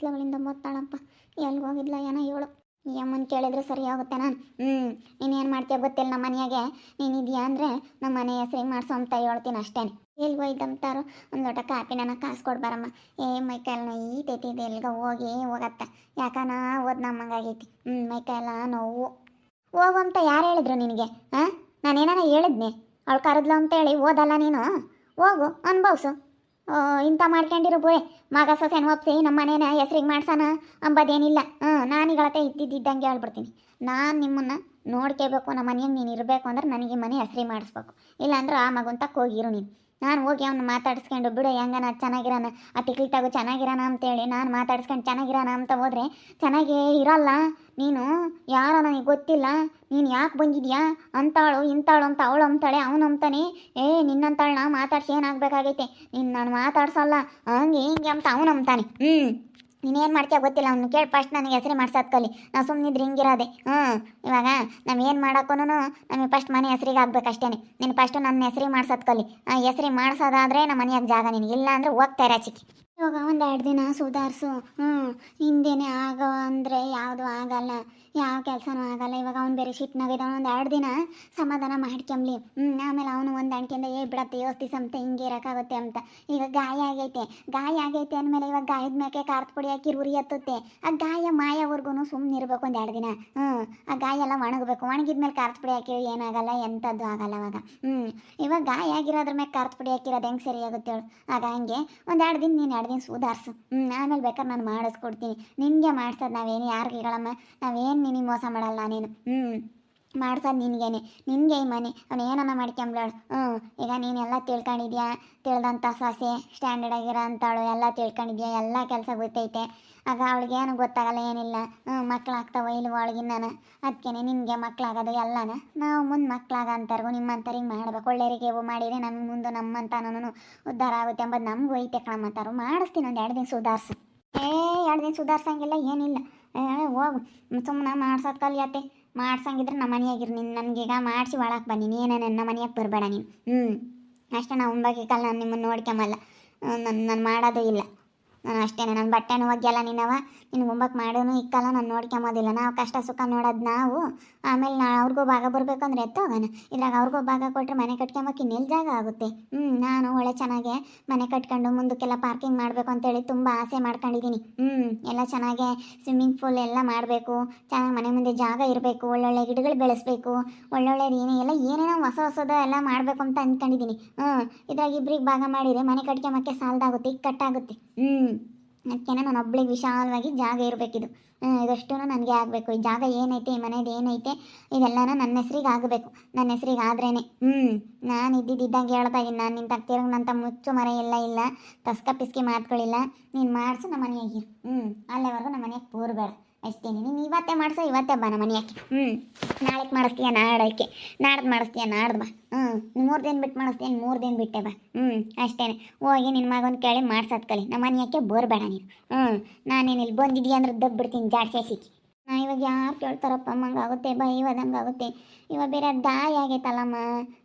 ಹಿತ್ಲಗಳಿಂದ ಮೊತ್ತಾಳಪ್ಪ ಎಲ್ಲಿ ಹೋಗಿದ್ಲ ಏನೋ ಹೇಳು ಯಮ್ಮನ್ ಕೇಳಿದ್ರೆ ಸರಿ ಹೋಗುತ್ತೆ ನಾನು. ಹ್ಞೂ ನೀನೇನು ಮಾಡ್ತೀಯ ಗೊತ್ತಿಲ್ಲ ನಮ್ಮ ಮನೆಯಾಗೆ? ನೀನು ಇದೆಯಾ ಅಂದರೆ ನಮ್ಮ ಮನೆ ಹೆಸ್ರಿಗೆ ಮಾಡಿಸೋ ಅಂತ ಹೇಳ್ತೀನಿ ಅಷ್ಟೇ. ಎಲ್ಗೆ ಹೋಯ್ತಂತಾರೋ ಒಂದು ಲೋಟ ಕಾಪಿ ನನಗೆ ಕಾಸು ಕೊಡ್ಬಾರಮ್ಮ. ಏ ಮೈಕೈಲ್ ನೋಯ್ತೈತಿ ಇದು ಎಲ್ಗ ಹೋಗಿ ಹೋಗತ್ತ. ಯಾಕನ ಓದ್ ನಮ್ಮಂಗಾಗೈತಿ. ಹ್ಞೂ ಮೈಕೈಲ ನೋವು. ಹೋಗು ಅಂತ ಯಾರು ಹೇಳಿದ್ರು ನಿನಗೆ? ಹಾಂ? ನಾನೇನಾರ ಹೇಳಿದ್ನಿ? ಅವಳು ಕರೆದ್ಲು ಅಂತೇಳಿ ಓದಲ್ಲ ನೀನು? ಹೋಗು, ಅನ್ಭವ್ಸು. ಇಂಥ ಮಾಡ್ಕೊಂಡಿರೋ ಬೋಯ್ ಮಗ ಸೊಸೆನ ಒಪ್ಸಿ, ನಮ್ಮ ಮನೇನ ಹೆಸ್ರಿಗೆ ಮಾಡ್ಸೋಣ ಅಂಬದೇನಿಲ್ಲ. ಹ್ಞೂ ನಾನೀಗಳತ್ತೆ ಇದ್ದಿದ್ದಂಗೆ ಹೇಳ್ಬಿಡ್ತೀನಿ. ನಾನು ನಿಮ್ಮನ್ನು ನೋಡ್ಕೋಬೇಕು, ನಮ್ಮ ಮನೆಯಾಗ ನೀನು ಇರಬೇಕು ಅಂದ್ರೆ ನನಗೆ ಮನೆ ಹೆಸ್ರಿಗೆ ಮಾಡಿಸ್ಬೇಕು. ಇಲ್ಲಾಂದ್ರೆ ಆ ಮಗುಂತ ಹೋಗಿರು ನೀನು. ನಾನು ಹೋಗಿ ಅವ್ನು ಮಾತಾಡಿಸ್ಕೊಂಡು, ಬಿಡು ಹೆಂಗನ ಚೆನ್ನಾಗಿರೋಣ ಆ ತಿಕ್ಲಿ ತಗೋ ಚೆನ್ನಾಗಿರೋಣ ಅಂತೇಳಿ ನಾನು ಮಾತಾಡಿಸ್ಕೊಂಡು ಚೆನ್ನಾಗಿರೋಣ ಅಂತ ಹೋದರೆ, ಚೆನ್ನಾಗೇ ಇರಲ್ಲ, ನೀನು ಯಾರೋ ನನಗೆ ಗೊತ್ತಿಲ್ಲ, ನೀನು ಯಾಕೆ ಬಂದಿದ್ಯಾ, ಅಂತಾಳು, ಇಂತಾಳು ಅಂತ ಅವಳು ಅಂತಾಳೆ, ಅವನು ಅಂತಾನೆ, ಏ ನಿನ್ನಂತಾಳನ್ನ ಮಾತಾಡ್ಸಿ ಏನಾಗಬೇಕಾಗೈತೆ, ನೀನು ನಾನು ಮಾತಾಡ್ಸಲ್ಲ, ಹಂಗೆ ಹಿಂಗೆ ಅಂತ ಅವನು ಅಂತಾನೆ. ಹ್ಞೂ ನೀನೇನು ಮಾಡ್ತೀಯ ಗೊತ್ತಿಲ್ಲ ಅವ್ನು ಕೇಳಿ. ಫಸ್ಟ್ ನನಗೆ ಹೆಸರು ಮಾಡ್ಸೋದು ಕಲಿ. ನಾವು ಸುಮ್ಮನಿದ್ರೆ ಹಿಂಗಿರೋದೆ. ಹ್ಞೂ ಇವಾಗ ನಾವು ಏನು ಮಾಡೋಕ್ಕೂ ನಮಗೆ ಫಸ್ಟ್ ಮನೆ ಹೆಸರಿಗೆ ಆಗ್ಬೇಕಷ್ಟೇ ನೀನು ಫಸ್ಟು ನನ್ನ ಹೆಸರಿಗೆ ಮಾಡ್ಸೋದು ಕಲಿ. ಹೆಸರಿಗೆ ಮಾಡ್ಸೋದಾದ್ರೆ ನಮ್ಮ ಮನೆಯಾಗ ಜಾಗ ನೀನು. ಇಲ್ಲ ಅಂದರೆ ಹೋಗ್ತಾ ಇರಾಚಿಕೆ ಇವಾಗ ಒಂದು ದಿನ ಸುಧಾರಿಸು. ಹ್ಞೂ ಹಿಂದೇನೆ ಆಗೋ ಅಂದರೆ ಯಾವುದು ಆಗಲ್ಲ. ಯಾವ ಕೆಲಸನೂ ಆಗಲ್ಲ. ಇವಾಗ ಅವ್ನು ಬೇರೆ ಸಿಟ್ನಾಗಿದ್ದ ಒಂದು ಎರಡು ದಿನ ಸಮಾಧಾನ ಮಾಡ್ಕೊಂಬ್ಲಿ ಹ್ಞೂ ಆಮೇಲೆ ಅವನು ಒಂದು ಅಂಟಿಯಿಂದ ಏ ಬಿಡತ್ತೆ, ಯೋಸ್ತಿ ಅಂತ ಹಿಂಗೆ ಇರೋಕ್ಕಾಗುತ್ತೆ ಅಂತ. ಈಗ ಗಾಯ ಆಗೈತೆ. ಗಾಯ ಆಗೈತೆ ಅಂದಮೇಲೆ ಇವಾಗ ಗಾಯದ ಮೇಕೆ ಕಾರ್ತ್ ಪುಡಿ ಹಾಕಿ ಉರಿ ಹತ್ತುತ್ತೆ ಆ ಗಾಯ ಮಾಯವರೆಗೂ ಸುಮ್ಮನೆ ಇರಬೇಕು ಒಂದು ಎರಡು ದಿನ. ಹ್ಞೂ ಆ ಗಾಯ ಎಲ್ಲ ಒಣಗಬೇಕು. ಒಣಗಿದ್ಮೇಲೆ ಕಾರ್ತ್ ಪುಡಿ ಹಾಕಿ ಏನಾಗಲ್ಲ ಎಂಥದ್ದು ಆಗಲ್ಲ ಅವಾಗ. ಹ್ಞೂ ಇವಾಗ ಗಾಯ ಆಗಿರೋದ್ರ ಮೇಲೆ ಕಾರ್ತ್ ಪುಡಿ ಹಾಕಿರೋದು ಹೆಂಗೆ ಸರಿ ಆಗುತ್ತೆ ಹೇಳು. ಆಗ ಹಂಗೆ ಒಂದು ಎರಡು ದಿನ, ನೀನು ಎರಡು ದಿನ ಸುಧಾರಿಸು. ಹ್ಞೂ ಆಮೇಲೆ ಬೇಕಾದ್ರೆ ನಾನು ಮಾಡಿಸ್ಕೊಡ್ತೀನಿ. ನಿನಗೆ ಮಾಡ್ಸೋದು ನಾವೇನು ಯಾರಿಗೆ ಹೇಳಮ್ಮ ನಾವೇನು ನಿನಗೆ ಮೋಸ ಮಾಡಲ್ಲ ನೀನು. ಹ್ಞೂ ಮಾಡ್ಸೋದು ನಿನಗೇನೆ. ನಿನಗೆ ಈ ಮನೆ. ಅವನು ಏನನ್ನ ಮಾಡ್ಕೊಂಬ್ಲಾಳು ಹ್ಞೂ ಈಗ ನೀನೆಲ್ಲ ತಿಳ್ಕೊಂಡಿದ್ಯಾ? ತಿಳ್ದಂಥ ಸೊಸೆ ಸ್ಟ್ಯಾಂಡರ್ಡ್ ಆಗಿರೋ ಅಂತಾಳು, ಎಲ್ಲ ತಿಳ್ಕೊಂಡಿದ್ಯಾ? ಎಲ್ಲ ಕೆಲಸ ಗೊತ್ತೈತೆ. ಆಗ ಅವಳಿಗೆ ಏನು ಗೊತ್ತಾಗಲ್ಲ, ಏನಿಲ್ಲ. ಹ್ಞೂ ಮಕ್ಕಳಾಗ್ತಾವ ಇಲ್ವ ಅವಳಿಗೆ ನಾನು ನಿಂಗೆ ನಿನಗೆ ಮಕ್ಕಳಾಗೋದು ಎಲ್ಲನ? ನಾವು ಮುಂದೆ ಅಂತಾರ್ಗು ನಿಮ್ಮಂತರಿಗೆ ಮಾಡ್ಬೇಕು. ಒಳ್ಳೆಯರಿಗೆ ಇವು ಮಾಡಿದರೆ ನಮ್ಮ ಮುಂದೆ ನಮ್ಮಂತನೂ ಉದ್ಧಾರ ಆಗುತ್ತೆ ಎಂಬುದು ನಮಗೂ ಐತೆ ಕಣಮ್ಮಂತಾರು ಮಾಡಿಸ್ತೀನಿ ಒಂದು ಎರಡು ದಿನ ಸುಧಾರಿಸು. ಏ, ಎರಡು ದಿನ ಸುಧಾರ್ಸಂಗಿಲ್ಲ, ಏನಿಲ್ಲ. ಹೋಗು. ಸುಮ್ಮನೆ ಮಾಡ್ಸೋದ್ ಕಲಿಯತ್ತೆ ಮಾಡ್ಸಂಗಿದ್ರೆ ನಮ್ಮ ಮನೆಯಾಗಿರು ನೀನು. ನನಗೀಗ ಮಾಡಿಸಿ ಒಳಗೆ ಬನ್ನಿ. ನೀನು ನನ್ನ ಮನೆಯಾಗ ಬರಬೇಡ ನೀನು. ಹ್ಞೂ ಅಷ್ಟೇ ನಾವು ಉಂಬಾಗಿ ಕಾಲ ನಾನು ನಿಮ್ಮನ್ನು ನೋಡ್ಕೊಂಬಲ್ಲ. ನನ್ನ ನಾನು ಮಾಡೋದು ಇಲ್ಲ. ನಾನು ಅಷ್ಟೇ ನನ್ನ ಬಟ್ಟೆನೂ ಒಗ್ಯಲ್ಲ ನಿನ್ನವ ನಿನ್ನ ಉಂಬಕ್ಕೆ ಮಾಡೋನು ಇಕ್ಕಲ್ಲ, ನಾನು ನೋಡ್ಕೊಂಬೋದಿಲ್ಲ ನಾವು ಕಷ್ಟ ಸುಖ ನೋಡೋದು ನಾವು. ಆಮೇಲೆ ನಾ ಅವ್ರಿಗೂ ಭಾಗ ಬರಬೇಕು ಅಂದ್ರೆ ಎತ್ತೋಗೋಣ ಇದ್ರಾಗ ಅವ್ರಿಗೂ ಭಾಗ ಕೊಟ್ಟರೆ ಮನೆ ಕಟ್ಕೊಂಬಕ್ಕೆ ಇನ್ನೆಲ್ಲಿ ಜಾಗ ಆಗುತ್ತೆ. ಹ್ಞೂ ನಾನು ಒಳ್ಳೆ ಚೆನ್ನಾಗೆ ಮನೆ ಕಟ್ಕೊಂಡು ಮುಂದಕ್ಕೆಲ್ಲ ಪಾರ್ಕಿಂಗ್ ಮಾಡಬೇಕು ಅಂತೇಳಿ ತುಂಬ ಆಸೆ ಮಾಡ್ಕೊಂಡಿದ್ದೀನಿ ಹ್ಞೂ ಎಲ್ಲ ಚೆನ್ನಾಗೆ ಸ್ವಿಮ್ಮಿಂಗ್ ಪೂಲ್ ಎಲ್ಲ ಮಾಡಬೇಕು. ಚೆನ್ನಾಗಿ ಮನೆ ಮುಂದೆ ಜಾಗ ಇರಬೇಕು. ಒಳ್ಳೊಳ್ಳೆ ಗಿಡಗಳು ಬೆಳೆಸಬೇಕು. ಒಳ್ಳೊಳ್ಳೆ ಏನೇ, ಎಲ್ಲ ಏನೇನೋ ಹೊಸ ಹೊಸದ ಎಲ್ಲ ಮಾಡಬೇಕು ಅಂತ ಅಂದ್ಕೊಂಡಿದ್ದೀನಿ ಹ್ಞೂ ಇದ್ರಾಗ ಇಬ್ರಿಗೆ ಭಾಗ ಮಾಡಿದರೆ ಮನೆ ಕಟ್ಕೊಂಬಕ್ಕೆ ಸಾಲದಾಗುತ್ತೆ, ಕಟ್ಟಾಗುತ್ತೆ. ಹ್ಞೂ ಅದಕ್ಕೆ ನಾನು ಒಬ್ಬಳಿಗೆ ವಿಶಾಲವಾಗಿ ಜಾಗ ಇರಬೇಕಿದು. ಇದಷ್ಟು ನನಗೆ ಆಗಬೇಕು. ಈ ಜಾಗ ಏನೈತೆ, ಈ ಮನೇದು ಏನೈತೆ, ಇದೆಲ್ಲನೂ ನನ್ನ ಹೆಸ್ರಿಗೆ ಆಗಬೇಕು. ನನ್ನ ಹೆಸ್ರಿಗೆ ಆದ್ರೇನೆ. ಹ್ಞೂ ನಾನು ಇದ್ದಿದ್ದಂಗೆ ಹೇಳ್ತಾ ಇದ್ದೀನಿ ನಾನು ನಿನ್ನ ತಿರುಗಿನಂತ ಮುಚ್ಚು ಮರೆ ಎಲ್ಲ ಇಲ್ಲ. ತಸ್ಕ ಪಿಸ್ಕಿ ಮಾತುಗಳಿಲ್ಲ ನೀನು ಮಾಡಿಸು ನಮ್ಮ ಮನೆಯಾಗಿರು ಹ್ಞೂ ಅಲ್ಲೇವರೆಗೂ ನಮ್ಮ ಮನೆಯಾಗ ಕೂರಬೇಡ ಅಷ್ಟೇ ನೀನು ಇವತ್ತೇ ಮಾಡಿಸೋ ಇವತ್ತೇ ಬಾ ನಮ್ಮ ಮನೆಯಕ್ಕೆ. ಹ್ಞೂ ನಾಳೆಗೆ ಮಾಡಿಸ್ತೀಯ ನಾಡೋಕ್ಕೆ ನಾಡ್ದು ಮಾಡಿಸ್ತೀಯ ನಾಡ್ದು ಬಾ. ಹ್ಞೂ ಮೂರು ದಿನ ಬಿಟ್ಟು ಮಾಡಿಸ್ತೀಯ ಮೂರು ದಿನ ಬಿಟ್ಟೆ ಬಾ. ಹ್ಞೂ ಅಷ್ಟೇ ಹೋಗಿ ನಿನ್ನ ಮಗನ ಕೇಳಿ ಮಾಡ್ಸೋದು ಕಲಿ. ನಮ್ಮ ಬೋರ್ ಬೋರ್ಬೇಡ ನೀನು. ಹ್ಞೂ ನಾನೇನು ಇಲ್ಲಿ ಬಂದಿದ್ದೀಯ ಅಂದ್ರೆ ದಬ್ಬ ಬಿಡ್ತೀನಿ ಜಾಡ್ಸೆ ಸಿಕ್ಕಿ ನಾ ಇವಾಗ ಯಾರು ಕೇಳ್ತಾರಪ್ಪ ಹಂಗಾಗುತ್ತೆ ಬಾ ಇವಾಗ ಹಂಗಾಗುತ್ತೆ ಇವಾಗ ಬೇರೆ ದಾಯಿ ಆಗೈತಲ್ಲಮ್ಮ.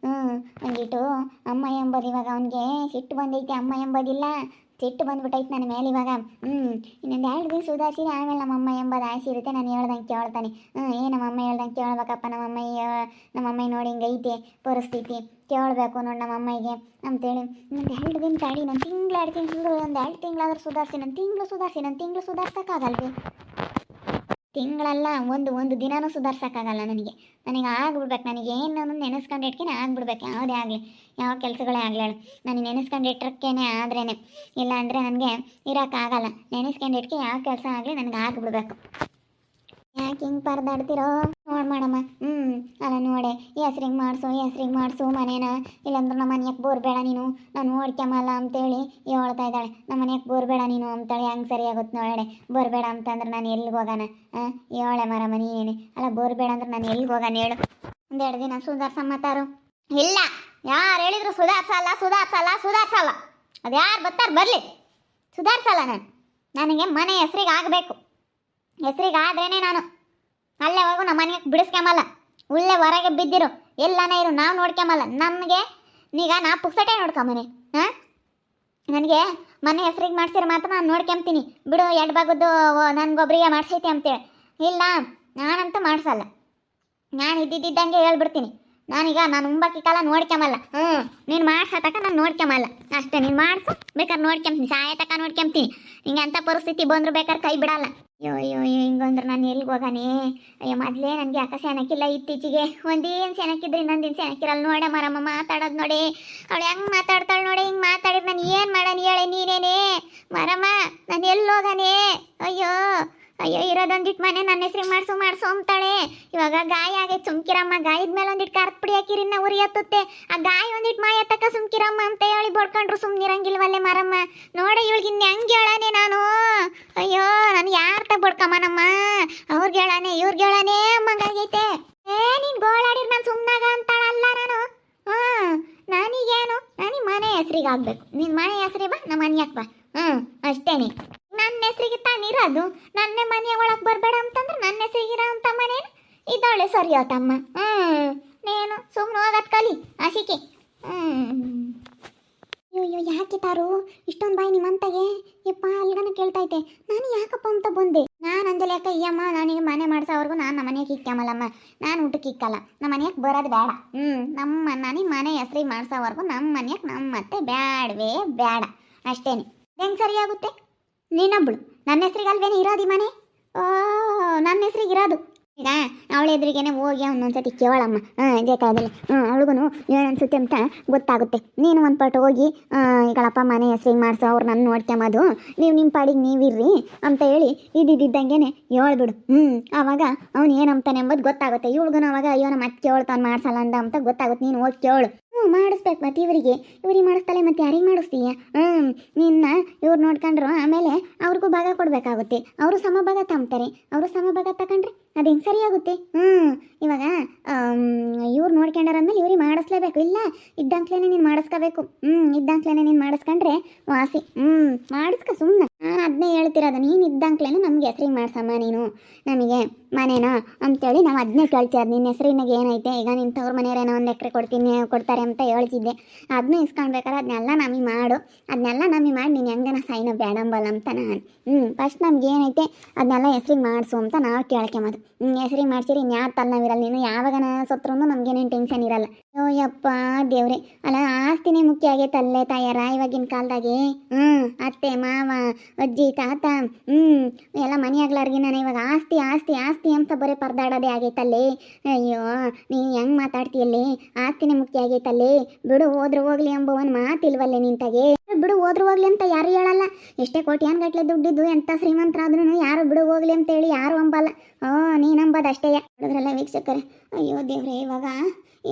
ಹ್ಞೂ ಅಂದ್ಬಿಟ್ಟು ಅಮ್ಮ ಎಂಬುದು ಇವಾಗ ಅವನಿಗೆ ಸಿಟ್ಟು ಬಂದೈತೆ ಅಮ್ಮ ಎಂಬುದಿಲ್ಲ. ಸಿಟ್ಟು ಬಂದ್ಬಿಟ್ಟೈತೆ ನನ್ನ ಮೇಲೆ ಇವಾಗ. ಹ್ಞೂ ಇನ್ನೊಂದು ಎರಡು ದಿನ ಸುಧಾರಿಸಿದ್ರೆ ಆಮೇಲೆ ನಮ್ಮಮ್ಮ ಎಂಬುದು ಆಸೆ ಇರುತ್ತೆ, ನಾನು ಹೇಳ್ದಂಗೆ ಕೇಳ್ತಾನೆ. ಹ್ಞೂ ಏ ನಮ್ಮಮ್ಮ ಹೇಳ್ದಂಗೆ ಕೇಳ್ಬೇಕಪ್ಪ ನಮ್ಮಮ್ಮ ನಮ್ಮಮ್ಮ ನೋಡಿ ಹಿಂಗೈತೆ ಪರಿಸ್ಥಿತಿ. ಕೇಳಬೇಕು ನೋಡಿ ನಮ್ಮ ಅಮ್ಮಗೆ ಅಂತೇಳಿ. ಇನ್ನೊಂದು ಎರಡು ದಿನ ತಾಳಿ ನಾನು ತಿಂಗಳು ಎರಡು ತಿಂಗಳು, ಒಂದು ಎರಡು ತಿಂಗಳಾದ್ರೂ ಸುಧಾರಿಸಿ ನಾನು ತಿಂಗಳು ಸುಧಾರಿಸಿ ನಾನು ತಿಂಗಳು ತಿಂಗಳಲ್ಲ, ಒಂದು ಒಂದು ದಿನನೂ ಸುಧಾರ್ಸೋಕ್ಕಾಗಲ್ಲ ನನಗೆ. ನನಗೆ ಆಗ್ಬಿಡ್ಬೇಕು, ನನಗೆ ಏನು ನೆನೆಸ್ಕೊಂಡು ಇಟ್ಕೆ ಆಗ್ಬಿಡ್ಬೇಕು. ಯಾವುದೇ ಆಗಲಿ, ಯಾವ ಕೆಲಸಗಳೇ ಆಗಲಿ ನನಗೆ ನೆನೆಸ್ಕೊಂಡು ಇಟ್ಟಿರ್ಕೇನೆ ಆದ್ರೇ ಇಲ್ಲ ಅಂದರೆ ನನಗೆ ಇರೋಕ್ಕಾಗಲ್ಲ. ನೆನೆಸ್ಕೊಂಡು ಇಟ್ಕೆ ಯಾವ ಕೆಲಸ ಆಗಲಿ ನನಗೆ ಆಗ್ಬಿಡ್ಬೇಕು. ಯಾಕೆ ಹಿಂಗೆ ಪರದಾಡ್ತಿರೋ? ನೋಡಿ ಮಾಡಮ್ಮ ಹ್ಞೂ ಅಲ್ಲ ನೋಡೆ, ಹೆಸ್ರಿಗೆ ಮಾಡಿಸು ಹೆಸ್ರಿಗೆ ಮಾಡಿಸು ಮನೇನ. ಇಲ್ಲಾಂದ್ರೆ ನಮ್ಮ ಮನೆಯಾಗ ಬೋರ್ಬೇಡ ನೀನು. ನಾನು ನೋಡ್ಕೊಂಬಲ್ಲ ಅಂತೇಳಿ ಹೇಳ್ತಾ ಇದ್ದಾಳೆ. ನಮ್ಮ ಬೋರ್ ಬೋರ್ಬೇಡ ನೀನು ಅಂತೇಳಿ ಹಂಗೆ ಸರಿ ಆಗುತ್ತೆ ಬೋರ್ ಬೋರ್ಬೇಡ ಅಂತಂದ್ರೆ ನಾನು ಎಲ್ಲಿಗೆ ಹೋಗೋಣ? ಹಾಂ ಹೇಳೆ ಮರ ಮನಿ ಏನೇ ಅಲ್ಲ ಬೋರ್ಬೇಡ ಅಂದ್ರೆ ನಾನು ಎಲ್ಲಿಗೆ ಹೋಗಾನ ಹೇಳು. ಒಂದೆರಡು ದಿನ ಸುಧಾರ್ಸಮ್ಮತ್ತಾರು ಇಲ್ಲ, ಯಾರು ಹೇಳಿದ್ರು ಸುಧಾರ್ಸಲ್ಲ ಸುಧಾರ್ಸಲ್ಲ ಸುಧಾರ್ಸಲ್ಲ ಅದು ಯಾರು ಬರ್ತಾರೆ ಬರಲಿ. ಸುಧಾರ್ಸಲ್ಲ ನಾನು. ನನಗೆ ಮನೆ ಹೆಸ್ರಿಗೆ ಆಗಬೇಕು. ಹೆಸ್ರಿಗೆ ಆದ್ರೇ ನಾನು. ಅಲ್ಲೇವರೆಗೂ ನಮ್ಮ ಮನೆಗೆ ಬಿಡಿಸ್ಕೊಂಬಲ್ಲ ಉಳ್ಳೆ ಹೊರಗೆ ಬಿದ್ದಿರು. ಎಲ್ಲನೇ ಇರು, ನಾವು ನೋಡ್ಕೊಂಬಲ್ಲ ನನಗೆ ಈಗ ನಾ ಪುಕ್ಸಟೆ ನೋಡ್ಕೊಂಬನೆ ಹಾಂ? ನನಗೆ ಮನೆ ಹೆಸ್ರಿಗೆ ಮಾಡ್ಸಿರೋ ಮಾತ್ರ ನಾನು ನೋಡ್ಕೊಂಬ್ತೀನಿ ಬಿಡು ಎರಡು ಭಾಗದ್ದು ನನಗೊಬ್ರಿಗೆ ಮಾಡ್ಸೈತೆ ಅಂತೇಳಿ ಇಲ್ಲ, ನಾನಂತೂ ಮಾಡಿಸಲ್ಲ. ನಾನು ಇದ್ದಿದ್ದಂಗೆ ಹೇಳ್ಬಿಡ್ತೀನಿ. ನಾನೀಗ ನಾನು ಉಂಬಕ್ಕಿ ಕಾಲ ನೋಡ್ಕೊಂಬಲ್ಲ ಹ್ಞೂ ನೀನು ಮಾಡ್ಸೋ ತಕ ನಾನು ನೋಡ್ಕೊಂಬಲ್ಲ ಅಷ್ಟೇ, ನೀನು ಮಾಡ್ಸು ಬೇಕಾದ್ರೆ ನೋಡ್ಕೊಂತೀನಿ ಸಾಯ ತಕ ನೋಡ್ಕೊಂತೀನಿ ಹಿಂಗೆ ಅಂಥ ಪರಿಸ್ಥಿತಿ ಬಂದರೂ ಬೇಕಾದ್ರೆ ಕೈ ಬಿಡಲ್ಲ. ಅಯ್ಯೋ ಅಯ್ಯೋ, ಹಿಂಗಂದ್ರೆ ನಾನು ಎಲ್ಲಿಗೆ ಹೋಗಾನೆ? ಅಯ್ಯೋ, ಮೊದಲೇ ನನಗೆ ಯಾಕೆ ಸೆನಕ್ಕಿಲ್ಲ ಇತ್ತೀಚೆಗೆ? ಒಂದೇನು ಸೆನಕ್ಕಿದ್ರೆ ಇನ್ನೊಂದಿನ ಸೆನಕ್ಕಿರಲ್ಲ ನೋಡೆ ಮರಮ್ಮ, ಮಾತಾಡೋದು ನೋಡಿ. ಅವಳು ಹೆಂಗೆ ಮಾತಾಡ್ತಾಳೆ ನೋಡಿ, ಹಿಂಗೆ ಮಾತಾಡಿದ್ರೆ ನಾನು ಏನು ಮಾಡೋಣ ಹೇಳೆ ನೀನೇನೆ? ಮರಮ್ಮ, ನಾನು ಎಲ್ಲಿ ಹೋಗಾನೆ? ಅಯ್ಯೋ ಅಯ್ಯೋ ಇರೋದೊಂದಿಟ್ಟು ಮನೆ ನನ್ನ ಹೆಸ್ರಿಗೆ ಮಾಡ್ಸು ಮಾಡ್ಸು ಅಂತಾಳೆ. ಇವಾಗ ಗಾಯ ಆಗೈತೆ, ಸುಮ್ಕಿರಮ್ಮ. ಗಾಯದ ಮೇಲೆ ಒಂದಿಟ್ಟು ಕರ್ತ್ ಪುಡಿ ಹಾಕಿರಿ ನಾ ಉರಿ ಹತ್ತುತ್ತೆ. ಆ ಗಾಯ ಒಂದಿಟ್ಟು ಮಾಯ ತಕ್ಕ ಸುಮ್ಕಿರಮ್ಮ ಅಂತ ಹೇಳಿ ಬಡ್ಕೊಂಡ್ರು, ಸುಮ್ನಿರಂಗಿಲ್ವಲ್ಲೇ ಮಾರಮ್ಮ. ನೋಡ, ಇವಳಿಗೆ ಇನ್ನು ಹೆಂಗೆ ಹೇಳಾನೆ ನಾನು? ಅಯ್ಯೋ, ನಾನು ಯಾರ ತಗ ಬಡ್ಕಮ್ಮನಮ್ಮ ಅವ್ರಿಗೆ ಹೇಳಾನೆ, ಇವ್ರಿಗೆ ಹೇಳಾನೆ, ಅಮ್ಮಂಗಾಗೈತೆ. ಏ, ನೀನು ಗೋಳಾಡಿರ್ ನಾನು ಸುಮ್ಮನಾಗ ಅಂತಾಳಲ್ಲ ನಾನು? ಹ್ಞೂ, ನನಗೇನು? ನನಗೆ ಮನೆ ಹೆಸ್ರಿಗೆ ಆಗ್ಬೇಕು. ನಿನ್ನ ಮನೆ ಹೆಸ್ರಿಗೆ ಬಾ ನಮ್ಮ ಮನೆ ಬಾ. ಹ್ಞೂ, ಅಷ್ಟೇನೆ. ನನ್ನ ಹೆಸ್ರಿಗೆ ತಾನಿರೋದು ನನ್ನ ಮನೆಯ ಒಳಗೆ ಬರಬೇಡ ಅಂತಂದ್ರೆ ನನ್ನ ಹೆಸರಿಗಿರೋ ಅಂತ ಮನೇನು ಇದ್ದಾಳೆ ಸರಿ ತಮ್ಮ ಹ್ಞೂ ನೀನು ಸುಮ್ಮನೆ ಹೋಗತ್ ಕಲಿ ಆಸಿಕೆ ಅಯ್ಯೋ ಯಾಕೆ ತಾರು? ಇಷ್ಟೊಂದು ಬಾಯಿ ನಿಮ್ಮಂತಾಗೆ? ಯಪ್ಪ, ಅಲ್ಗನ ಕೇಳ್ತೈತೆ ನಾನು ಯಾಕಪ್ಪ ಅಂತ ಬಂದೆ? ನಾನು ಅಂಜಲಿ ಯಾಕ ಅಯ್ಯಮ್ಮ ನನಗೆ ಮನೆ ಮಾಡ್ಸೋವರೆಗೂ ನಾನು ನಮ್ಮ ಮನೆಗೆ ಇಕ್ಕಮ್ಮಲ್ಲಮ್ಮ ನಾನು ಊಟಕ್ಕೆ ಇಕ್ಕಲ್ಲ. ನಮ್ಮ ಮನೆಗೆ ಬರೋದು ಬೇಡ. ಹ್ಞೂ ನಮ್ಮ ನನಗೆ ಮನೆ ಹೆಸ್ರಿಗೆ ಮಾಡ್ಸೋವರೆಗೂ ನಮ್ಮ ಮನೆಗೆ ನಮ್ಮ ಮತ್ತೆ ಬೇಡವೇ ಬೇಡ ಅಷ್ಟೇನೆ. ಹೆಂಗೆ ಸರಿಯಾಗುತ್ತೆ ನೀನೊಬ್ಳು. ನನ್ನ ಹೆಸ್ರಿಗೆ ಅಲ್ವೇನೆ ಇರೋದು ಈ ಮನೆ? ಓ, ನನ್ನ ಹೆಸ್ರಿಗೆ ಇರೋದು. ಈಗ ಅವಳ ಎದುರಿಗೇನೆ ಹೋಗಿ ಒಂದೊಂದ್ಸತಿ ಕೇಳಮ್ಮ ಹಾಂ ಬೇಕಾದಲ್ಲಿ ಹ್ಞೂ ಅವಳಿಗೂ ಏನು ಅಂತ ಗೊತ್ತಾಗುತ್ತೆ. ನೀನು ಒಂದು ಪಟ್ಟು ಹೋಗಿ ಈಗಳಪ್ಪ ಮನೆ ಹೆಸ್ರಿಗೆ ಮಾಡಿಸೋ, ಅವ್ರು ನನ್ನ ನೋಡ್ಕೊಂಬೋದು ನೀವು ನಿಮ್ಮ ಪಾಡಿಗೆ ನೀವಿರ್ರಿ ಅಂತ ಹೇಳಿ ಇದ್ದಿದ್ದಂಗೆ ಹೇಳ್ಬಿಡು. ಹ್ಞೂ ಆವಾಗ ಅವ್ನು ಏನಂತಾನೆ ಎಂಬುದು ಗೊತ್ತಾಗುತ್ತೆ. ಇವಳಿಗೂ ಅವಾಗ, ಅಯ್ಯೋ, ನಮ್ಮ ಅತ್ತೆ ಕೇಳ್ತಾನೆ ಮಾಡ್ಸಲ್ಲ ಅಂದ ಅಂತ ಗೊತ್ತಾಗುತ್ತೆ. ನೀನು ಹೋಗಿ ಕೇಳು. ಮಾಡಿಸ್ಬೇಕು ಮತ್ತೆ ಇವರಿಗೆ. ಇವ್ರಿಗೆ ಮಾಡಿಸ್ತಾಳೆ ಮತ್ತೆ ಯಾರಿಗೆ ಮಾಡಿಸ್ತೀಯ? ಹ್ಞೂ ನಿನ್ನ ಇವ್ರು ನೋಡ್ಕೊಂಡ್ರು, ಆಮೇಲೆ ಅವ್ರಿಗೂ ಭಾಗ ಕೊಡಬೇಕಾಗುತ್ತೆ. ಅವರು ಸಮ ಭಾಗ ತಂಬ್ತಾರೆ ಅವರು ಸಮ ಭಾಗ ತಗೊಂಡ್ರೆ ಅದು ಹೆಂಗೆ ಸರಿಯಾಗುತ್ತೆ? ಹ್ಞೂ ಇವಾಗ ಇವ್ರು ನೋಡ್ಕೊಂಡಾರಂದ್ಮೇಲೆ ಇವ್ರಿಗೆ ಮಾಡಿಸ್ಲೇಬೇಕು. ಇಲ್ಲ ಇದ್ದಂಕ್ಲೇನೆ ನೀನು ಮಾಡಿಸ್ಕೋಬೇಕು. ಹ್ಞೂ ಇದ್ದಂಕ್ಲೇನೆ ನೀನು ಮಾಡಿಸ್ಕೊಂಡ್ರೆ ವಾಸಿ. ಹ್ಞೂ ಮಾಡಿಸ್ಕ ಸುಮ್ಮನೆ ಅದನ್ನೇ ಹೇಳ್ತಿರೋದು ನೀನು ಇದ್ದಂಕ್ಲೇ ನಮ್ಗೆ ಹೆಸ್ರಿಗೆ ಮಾಡ್ಸಮ್ಮ ನೀನು, ನಮಗೆ, ಮನೇನ? ಅಂತೇಳಿ ನಾವು ಅದನ್ನೇ ಕೇಳ್ತಿರೋದು ನಿನ್ನ ಹೆಸರಿನಾಗ ಏನೈತೆ? ಈಗ ನಿನ್ನ ತವ್ರ ಮನೆಯವರೇನೋ ಒಂದು ಎಕರೆ ಕೊಡ್ತೀನಿ, ಕೊಡ್ತಾರೆ ಅಂತ ಹೇಳ್ತಿದ್ದೆ. ಅದನ್ನೂ ಇಸ್ಕೊಳ್ಬೇಕಾದ್ರೆ ಅದನ್ನೆಲ್ಲ ನಮಗೆ ಮಾಡು. ಅದನ್ನೆಲ್ಲ ನಮಗೆ ಮಾಡಿ, ನೀನು ಹೆಂಗನ ಸೈನ ಬೇಡಂಬಲ್ಲ ಅಂತ ನಾನು. ಹ್ಞೂ ಫಸ್ಟ್ ನಮ್ಗೆ ಏನೈತೆ, ಅದನ್ನೆಲ್ಲ ಹೆಸ್ರಿಗೆ ಮಾಡಿಸು ಅಂತ ನಾವು ಕೇಳ್ಕೊಂಬೋದು ಹ್ಞೂ ಹೆಸ್ರಿಗೆ ಮಾಡ್ಸಿರಿ ಇನ್ಯಾವ ತಲೆನೋವಿರಲ್ಲ ನೀನು? ಯಾವಾಗನ ಸತ್ರೂ ನಮಗೇನೇನು ಟೆನ್ಷನ್ ಇರಲ್ಲ. ಓ ಯಪ್ಪ ದೇವ್ರೆ. ಅಲ್ಲ ಆಸ್ತಿನೇ ಮುಖ್ಯ ಆಗೈತೆ ಅಲ್ಲೇ ತಾಯಾರ ಇವಾಗಿನ ಕಾಲದಾಗೆ? ಹ್ಞೂ ಅತ್ತೆ ಮಾವ ಅಜ್ಜಿ ತಾತ ಹ್ಞೂ ಎಲ್ಲ ಮನೆ ನಾನು ಇವಾಗ ಆಸ್ತಿ ಆಸ್ತಿ ಆಸ್ತಿ ಅಂತ ಬರೀ ಪರದಾಡೋದೇ ಆಗೈತಲ್ಲಿ ಅಯ್ಯೋ ನೀ ಹೆಂಗ್ ಮಾತಾಡ್ತೀಯಲ್ಲಿ? ಆಸ್ತಿನೇ ಮುಖ್ಯ ಆಗೈತಲ್ಲಿ ಬಿಡು ಹೋದ್ರು ಹೋಗ್ಲಿ ಎಂಬ ಒಂದು ಮಾತಿಲ್ವಲ್ಲೇ ನಿಂತಾಗೆ? ಬಿಡು ಹೋದ್ರು ಹೋಗ್ಲಿ ಅಂತ ಯಾರು ಹೇಳಲ್ಲ. ಎಷ್ಟೇ ಕೋಟ್ಯಾನ್ ಗಟ್ಲೆ ದುಡ್ಡಿದ್ದು ಎಂಥ ಶ್ರೀಮಂತರಾದ್ರೂ ಯಾರು ಬಿಡು ಹೋಗ್ಲಿ ಅಂತ ಹೇಳಿ ಯಾರು ಅಂಬಲ್ಲ ಓ ನೀನು ಅಂಬೋದು ಅಷ್ಟೇ ನೋಡಿದ್ರಲ್ಲ ವೀಕ್ಷಕರೇ. ಅಯ್ಯೋ ದೇವ್ರೆ ಇವಾಗ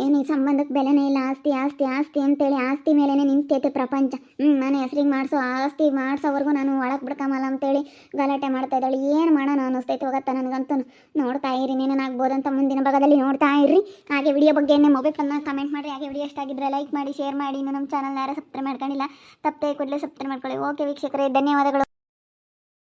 ಏನು ಈ ಸಂಬಂಧಕ್ಕೆ ಬೆಲೆನೇ ಇಲ್ಲ, ಆಸ್ತಿ ಆಸ್ತಿ ಆಸ್ತಿ ಅಂತೇಳಿ ಆಸ್ತಿ ಮೇಲೇ ನಿಂತೈತೆ ಪ್ರಪಂಚ. ಹ್ಞೂ ನಾನು ಹೆಸರಿಗೆ ಮಾಡಿಸೋ, ಆಸ್ತಿ ಮಾಡಿಸೋವರೆಗೂ ನಾನು ಒಳಗೆ ಬಿಡ್ಕಮಲ್ಲ ಅಂತೇಳಿ ಗಲಾಟೆ ಮಾಡ್ತಾ ಇದ್ದಾಳೆ. ಏನು ಮಾಡೋಣ ಅನ್ನಿಸ್ತೈತೆ ಹೋಗತ್ತ ನನಗಂತೂ. ನೋಡ್ತಾ ಇರಿ ನೀನೇನಾಗ್ಬೋದಂತ ಮುಂದಿನ ಭಾಗದಲ್ಲಿ ನೋಡ್ತಾ ಇರ್ರಿ ಹಾಗೆ ವಿಡಿಯೋ ಬಗ್ಗೆ ಏನೇ ಮೊಬೈಲ್ ಕಮೆಂಟ್ ಮಾಡಿ ಹಾಗೆ ವಿಡಿಯೋ ಎಷ್ಟಾಗಿದ್ರೆ ಲೈಕ್ ಮಾಡಿ ಶೇರ್ ಮಾಡಿ. ಇನ್ನು ನಮ್ಮ ಚಾನಲ್ನ ಯಾರು ಸಬ್ಸ್ಕ್ರೈಬ್ ಮಾಡ್ಕೊಂಡಿಲ್ಲ ತಪ್ಪೇ ಕೂಡಲೇ ಸಬ್ಸ್ಕ್ರೈಬ್ ಮಾಡ್ಕೊಳ್ಳಿ. ಓಕೆ ವೀಕ್ಷಕರೇ, ಧನ್ಯವಾದಗಳು.